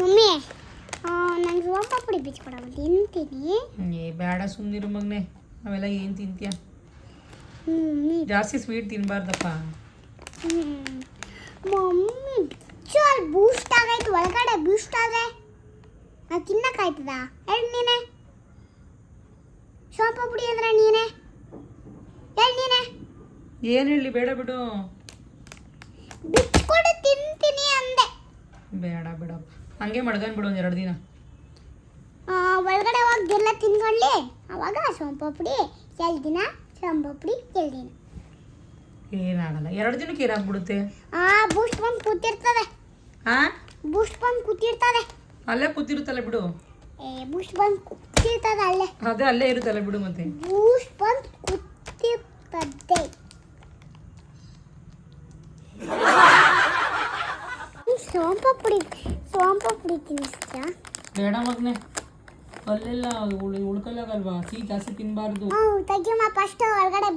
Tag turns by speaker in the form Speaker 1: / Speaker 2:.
Speaker 1: Mummy ನಂಗೆ ಸೋಂಪಾಪುಡಿ ಬಿಚ್ಕೊಡ ತಿಂತೀನಿ.
Speaker 2: ಏ ಬೇಡ ಸುಮ್ಮನಿರು ಮಗನೆ. ಅವೆಲ್ಲ ಏನು ತಿಂತೀಯ? ಜಾಸ್ತಿ ಸ್ವೀಟ್ ತಿನ್ಬಾರ್ದಪ್ಪ.
Speaker 1: ಮಮ್ಮಿ ಚಲ್ ಬೂಸ್ಟ್ ಆಗೈತೆ ಒಳಗಡೆ ಬೂಸ್ಟ್ ಆದ್ರೆ. ಅದು ತಿನ್ನಕ್ಕಾಯ್ತದ ಹೇಳಿ ನೀನೆ. ಸೋಂಪಾಪುಡಿ ಅಂದ್ರೆ ನೀನೆ. ಹೇಳಿ ನೀನೆ.
Speaker 2: ಏನು ಹೇಳಿ ಬೇಡ ಬಿಡು
Speaker 1: ಬಿಚ್ಕೊಡು ತಿಂತೀನಿ ಅಂದೆ
Speaker 2: ಬೇಡ ಬಿಡ ಹಂಗೆ ಮಡ್ಗನ್ ಬಿಡು ಒಂದು ಎರಡು ದಿನ.
Speaker 1: ಆ, ಒಳಗಡೆ ಹೋಗಿ ಎಲ್ಲ ತಿನ್ಕೊಳ್ಳಿ ಅವಾಗ ಸೋಂಪಾಪುಡಿ ಎರಡು ದಿನ? ಸೋಂಪಾಪುಡಿ ಎರಡು ದಿನ?
Speaker 2: ಏನಾಗಲ್ಲ. ಎರಡು ದಿನಕ್ಕೆ ಏನಾಗ್ಬಿಡುತ್ತೆ?
Speaker 1: ಆ ಬೂಸ್ಟ್ ಬಂದು ಕೂತಿರ್ತದೆ.
Speaker 2: ಆ?
Speaker 1: ಬೂಸ್ಟ್ ಬಂದು ಕೂತಿರ್ತದೆ.
Speaker 2: ಅಲ್ಲೇ ಕೂತಿರುತ್ತಲ್ಲ ಬಿಡು.
Speaker 1: ಏ ಬೂಸ್ಟ್ ಬಂದು ಕೂತಿರ್ತದೆ ಅಲ್ಲೇ.
Speaker 2: ಅದೇ ಅಲ್ಲೇ ಇರುತ್ತಲ್ಲ ಬಿಡು ಮತ್ತೆ.
Speaker 1: ಬೂಸ್ಟ್ ಬಂದು ಕೂತಿರ್ತದೆ ಸೋಂಪಾಪುಡಿ ಸೋಂಪಾಪುಡಿ ತಿನ್ನಿಸ್ತೀಯಾ?
Speaker 2: ಬೇಡ ಮಗನೇ. ಅಲ್ಲೆಲ್ಲ ಉಳ್ ಉಳ್ಕೊಳಗಲ್ವಾ ಸಿಹಿ ಜಾಸ್ತಿ ತಿನ್ನಬಾರ್ದು
Speaker 1: ಹ್ಞೂ ತೆಗಿಯಮ್ಮ ಫಸ್ಟ್ ಒಳಗಡೆ